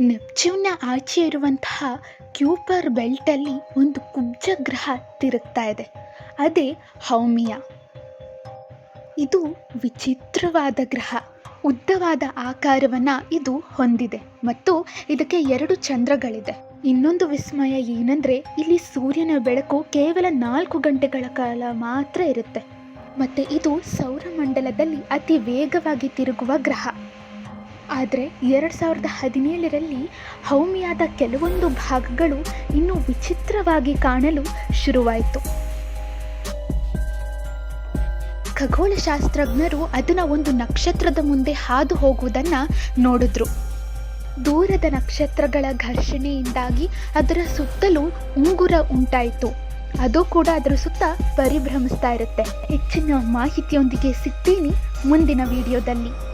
ನೆಪ್ಚ್ಯೂನ್ನ ಆಚೆ ಇರುವಂತಹ ಕ್ಯೂಪರ್ ಬೆಲ್ಟಲ್ಲಿ ಒಂದು ಕುಬ್ಜ ಗ್ರಹ ತಿರುಗ್ತಾ ಇದೆ. ಅದೇ ಹೌಮಿಯಾ. ಇದು ವಿಚಿತ್ರವಾದ ಗ್ರಹ. ಉದ್ದವಾದ ಆಕಾರವನ್ನು ಇದು ಹೊಂದಿದೆ ಮತ್ತು ಇದಕ್ಕೆ ಎರಡು ಚಂದ್ರಗಳಿದೆ. ಇನ್ನೊಂದು ವಿಸ್ಮಯ ಏನಂದರೆ, ಇಲ್ಲಿ ಸೂರ್ಯನ ಬೆಳಕು ಕೇವಲ ನಾಲ್ಕು ಗಂಟೆಗಳ ಕಾಲ ಮಾತ್ರ ಇರುತ್ತೆ. ಮತ್ತು ಇದು ಸೌರಮಂಡಲದಲ್ಲಿ ಅತಿ ವೇಗವಾಗಿ ತಿರುಗುವ ಗ್ರಹ. ಆದರೆ ಎರಡು ಸಾವಿರದ ಹದಿನೇಳರಲ್ಲಿ ಹೌಮಿಯಾದ ಕೆಲವೊಂದು ಭಾಗಗಳು ಇನ್ನೂ ವಿಚಿತ್ರವಾಗಿ ಕಾಣಲು ಶುರುವಾಯಿತು. ಖಗೋಳಶಾಸ್ತ್ರಜ್ಞರು ಅದನ್ನು ಒಂದು ನಕ್ಷತ್ರದ ಮುಂದೆ ಹಾದು ಹೋಗುವುದನ್ನು ನೋಡಿದ್ರು. ದೂರದ ನಕ್ಷತ್ರಗಳ ಘರ್ಷಣೆಯಿಂದಾಗಿ ಅದರ ಸುತ್ತಲೂ ಉಂಗುರ ಉಂಟಾಯಿತು. ಅದು ಕೂಡ ಅದರ ಸುತ್ತ ಪರಿಭ್ರಮಿಸ್ತಾ ಇರುತ್ತೆ. ಹೆಚ್ಚಿನ ಮಾಹಿತಿಯೊಂದಿಗೆ ಸಿಗ್ತೀನಿ ಮುಂದಿನ ವಿಡಿಯೋದಲ್ಲಿ.